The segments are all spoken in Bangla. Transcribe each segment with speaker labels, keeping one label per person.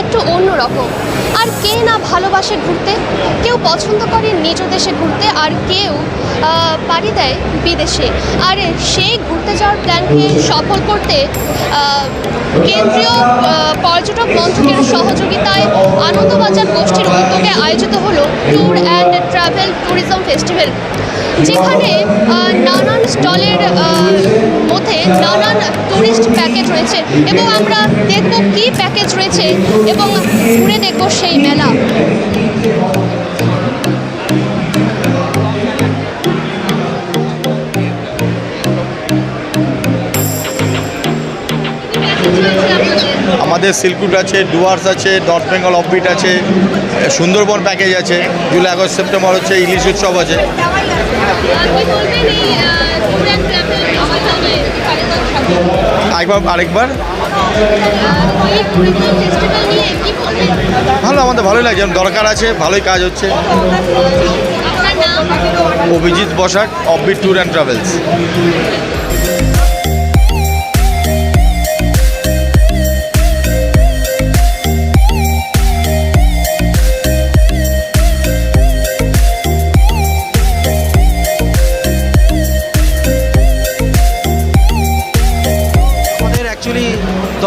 Speaker 1: একটু অন্যরকম আর কে না ভালোবাসে ঘুরতে? কেউ পছন্দ করে নিজ দেশে ঘুরতে, আর কেউ পাড়ি দেয় বিদেশে। আর, সেই ঘুরতে যাওয়ার প্ল্যানকে সফল করতে কেন্দ্রীয় পর্যটক মন্ত্রকের সহযোগিতায় আনন্দবাজার গোষ্ঠীর উদ্যোগে আয়োজিত হলো tour and travel tourism festival যেখানে নানান স্টলের মধ্যে নানান ট্যুরিস্ট প্যাকেজ রয়েছে এবং আমরা দেখব কি প্যাকেজ রয়েছে এবং ঘুরে দেখব সেই মেলা।
Speaker 2: আমাদের সিল্কুট আছে, ডুয়ার্স আছে, নর্থ বেঙ্গল অফবিট আছে, সুন্দরবন প্যাকেজ আছে, জুলাই, আগস্ট, সেপ্টেম্বর হচ্ছে ইলিশ উৎসব আছে। একবার আরেকবার। ভালো, আমাদের ভালোই লাগছে দরকার আছে, ভালোই কাজ হচ্ছে। Abhijit Basak, offbeat tour and travels.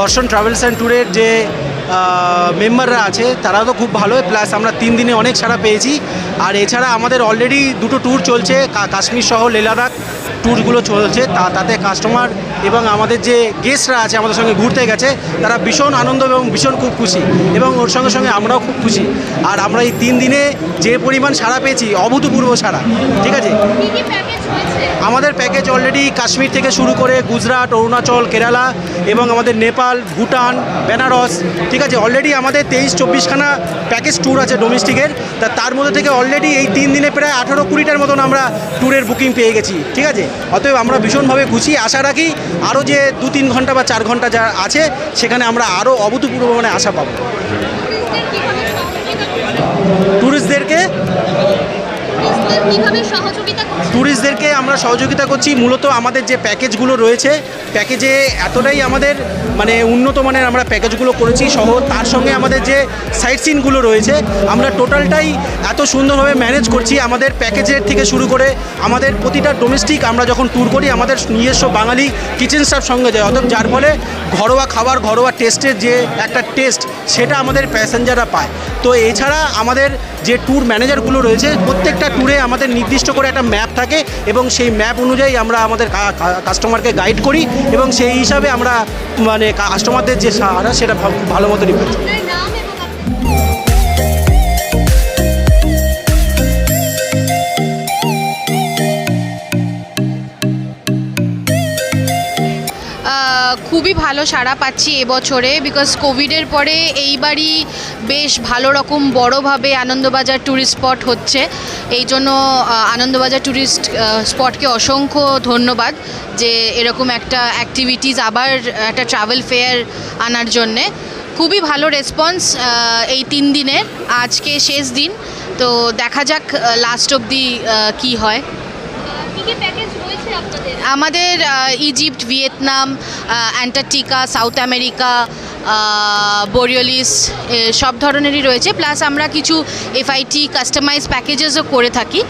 Speaker 3: Darshan travels and ট্যুরের যে মেম্বাররা আছে, তারাও তো খুব ভালো। প্লাস আমরা তিন দিনে অনেক সারা পেয়েছি। আর এছাড়া আমাদের অলরেডি দুটো ট্যুর চলছে কাশ্মীর সহ লে লাদাখ ট্যুরগুলো চলছে তা তাতে কাস্টমার এবং আমাদের যে গেস্টরা আছে আমাদের সঙ্গে ঘুরতে গেছে তারা ভীষণ আনন্দ এবং ভীষণ খুব খুশি। এবং ওর সঙ্গে সঙ্গে আমরাও খুব খুশি। আর আমরা এই তিন দিনে যে পরিমাণ সাড়া পেয়েছি অভূতপূর্ব সাড়া ঠিক আছে? আমাদের প্যাকেজ অলরেডি কাশ্মীর থেকে শুরু করে গুজরাট অরুণাচল কেরালা এবং আমাদের নেপাল ভুটান বেনারস ঠিক আছে? অলরেডি আমাদের তেইশ চব্বিশখানা প্যাকেজ ট্যুর আছে ডোমেস্টিকের তা তার মধ্যে থেকে অলরেডি এই তিন দিনে প্রায় আঠারো কুড়িটার মতন আমরা ট্যুরের বুকিং পেয়ে গেছি ঠিক আছে? অতএব আমরা ভীষণভাবে খুশি। আশা রাখি আরও যে দু তিন ঘণ্টা বা চার ঘণ্টা যা আছে সেখানে আমরা আরও অভূতপূর্ব মানে আশা পাব। ট্যুরিস্টদেরকে ট্যুরিস্টদেরকে আমরা সহযোগিতা করছি। মূলত আমাদের যে প্যাকেজগুলো রয়েছে, প্যাকেজে এতটাই আমাদের মানে উন্নত মানের আমরা প্যাকেজগুলো করেছি সহ, তার সঙ্গে আমাদের যে সাইট সিনগুলো রয়েছে, আমরা টোটালটাই এত সুন্দরভাবে ম্যানেজ করছি। আমাদের প্যাকেজের থেকে শুরু করে আমাদের প্রতিটা ডোমেস্টিক আমরা যখন ট্যুর করি, আমাদের নিজস্ব বাঙালি কিচেন স্টাফ সঙ্গে যায়। অতএব যার ফলে ঘরোয়া খাবার, ঘরোয়া টেস্টের যে একটা টেস্ট, সেটা আমাদের প্যাসেঞ্জাররা পায়। তো এছাড়া আমাদের যে ট্যুর ম্যানেজারগুলো রয়েছে, প্রত্যেকটা ট্যুরে আমাদের নির্দিষ্ট করে একটা ম্যাপ থাকে এবং সেই ম্যাপ অনুযায়ী আমরা আমাদের কাস্টমারকে গাইড করি এবং সেই হিসাবে আমরা মানে কাস্টমারদের যে সাহারা, সেটা ভালো মতনই পাচ্ছি
Speaker 4: খুবই ভালো সাড়া পাচ্ছি এবছরে বিকজ কোভিডের পরে এইবারই বেশ ভালো রকম বড়োভাবে আনন্দবাজার ট্যুরিস্ট স্পট হচ্ছে। এই জন্য আনন্দবাজার ট্যুরিস্ট স্পটকে অসংখ্য ধন্যবাদ যে এরকম একটা অ্যাক্টিভিটিস আবার একটা ট্রাভেল ফেয়ার আনার জন্যে। খুবই ভালো রেসপন্স এই তিন দিনের। আজকে শেষ দিন। তো দেখা যাক লাস্ট অবধি কী হয়। আমাদের Egypt, Vietnam Antarctica, South America borealis সব ধরনেরই রয়েছে। প্লাস আমরা কিছু এফআইটি কাস্টমাইজ প্যাকেজেসও করে থাকি।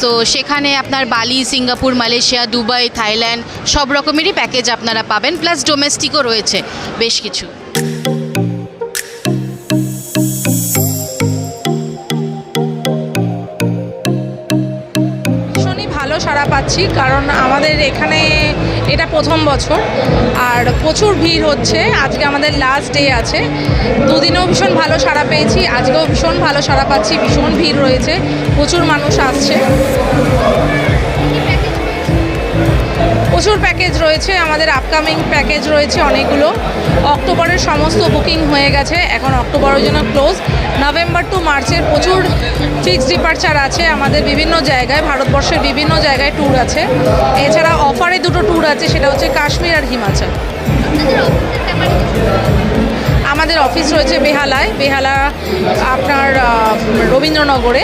Speaker 4: তো সেখানে আপনার বালি, সিঙ্গাপুর, মালয়েশিয়া, দুবাই, থাইল্যান্ড, সব রকমেরই প্যাকেজ আপনারা পাবেন। প্লাস ডোমেস্টিকও রয়েছে বেশ কিছু।
Speaker 5: সাড়া পাচ্ছি, কারণ আমাদের এখানে এটা প্রথম বছর, আর প্রচুর ভিড় হচ্ছে, আজকে আমাদের লাস্ট ডে আছে। দুদিনেও ভীষণ ভালো সাড়া পেয়েছি, আজকেও ভীষণ ভালো সাড়া পাচ্ছি, ভীষণ ভিড় রয়েছে, প্রচুর মানুষ আসছে। প্রচুর প্যাকেজ রয়েছে, আমাদের আপকামিং প্যাকেজ রয়েছে অনেকগুলো। অক্টোবরের সমস্ত বুকিং হয়ে গেছে, এখন অক্টোবরের জন্য ক্লোজ নভেম্বর টু মার্চের প্রচুর ফিক্সড ডিপার্চার আছে আমাদের বিভিন্ন জায়গায়, ভারতবর্ষের বিভিন্ন জায়গায় ট্যুর আছে। এছাড়া অফারে দুটো ট্যুর আছে, সেটা হচ্ছে কাশ্মীর আর হিমাচল। আমাদের অফিস রয়েছে বেহালায়। বেহালা আপনার রবীন্দ্রনগরে।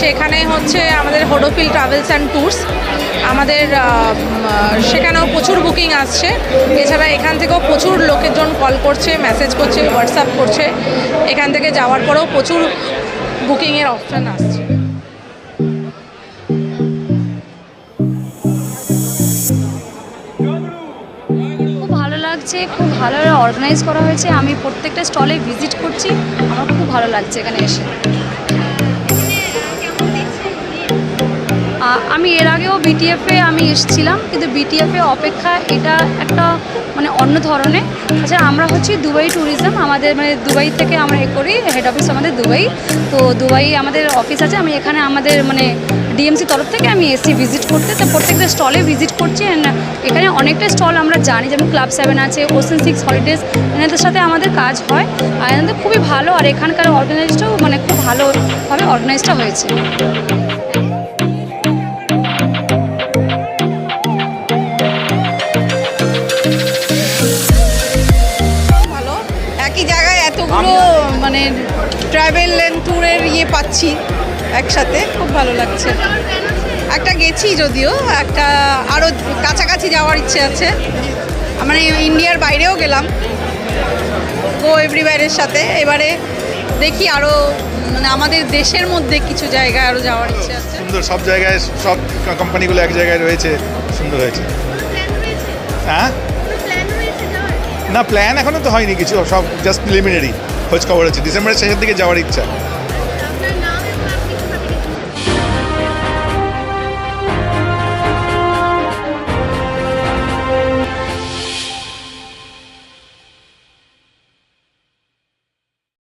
Speaker 5: সেখানে হচ্ছে আমাদের হোডোফিল ট্রাভেলস অ্যান্ড ট্যুরস আমাদের সেখানেও প্রচুর বুকিং আসছে। এছাড়া এখান থেকেও প্রচুর লোকেজন কল করছে, মেসেজ করছে, হোয়াটসঅ্যাপ করছে। এখান থেকে যাওয়ার পরেও প্রচুর বুকিংয়ের অপশান আসছে।
Speaker 6: লাগছে, খুব ভালো অর্গানাইজ করা হয়েছে। আমি প্রত্যেকটা স্টলে ভিজিট করছি, আমার খুব ভালো লাগছে এখানে এসে। আমি এর আগেও বিটিএফে আমি এসেছিলাম, কিন্তু বিটিএফে অপেক্ষা এটা একটা মানে অন্য ধরনের। আচ্ছা আমরা হচ্ছি দুবাই ট্যুরিজম আমাদের মানে দুবাই থেকে আমরা এ করি হেড অফিস আমাদের দুবাই। তো দুবাই আমাদের অফিস আছে, আমি এখানে আমাদের মানে ডিএমসি তরফ থেকে আমি এসি ভিজিট করতে। তো প্রত্যেকটা স্টলে ভিজিট করছি অ্যান্ড এখানে অনেকটা স্টল আমরা জানি, যেমন ক্লাব সেভেন আছে ওসেন সিক্স হলিডেজ এনাদের সাথে আমাদের কাজ হয়। আর এনাদের খুবই ভালো, আর এখানকার অর্গানাইজটাও মানে খুব ভালোভাবে অর্গানাইজটা হয়েছে।
Speaker 7: এতগুলো মানে ট্রাভেল অ্যান্ড ট্যুরের ইয়ে পাচ্ছি একসাথে খুব ভালো লাগছে। একটা গেছি যদিও একটা আরও কাছাকাছি যাওয়ার ইচ্ছে আছে। মানে ইন্ডিয়ার বাইরেও গেলাম। গো এভরিওয়ারের সাথে। এবারে দেখি আরও মানে আমাদের দেশের মধ্যে কিছু জায়গায় আরও যাওয়ার ইচ্ছে আছে।
Speaker 8: সুন্দর সব জায়গায় সব কোম্পানিগুলো এক জায়গায় রয়েছে। সুন্দর হয়েছে। হ্যাঁ? না প্ল্যান এখনও তো হয়নি কিছু, সব জাস্ট প্রিলিমিনারি খোঁজ খবর আছে। ডিসেম্বরের শেষের দিকে যাওয়ার ইচ্ছা।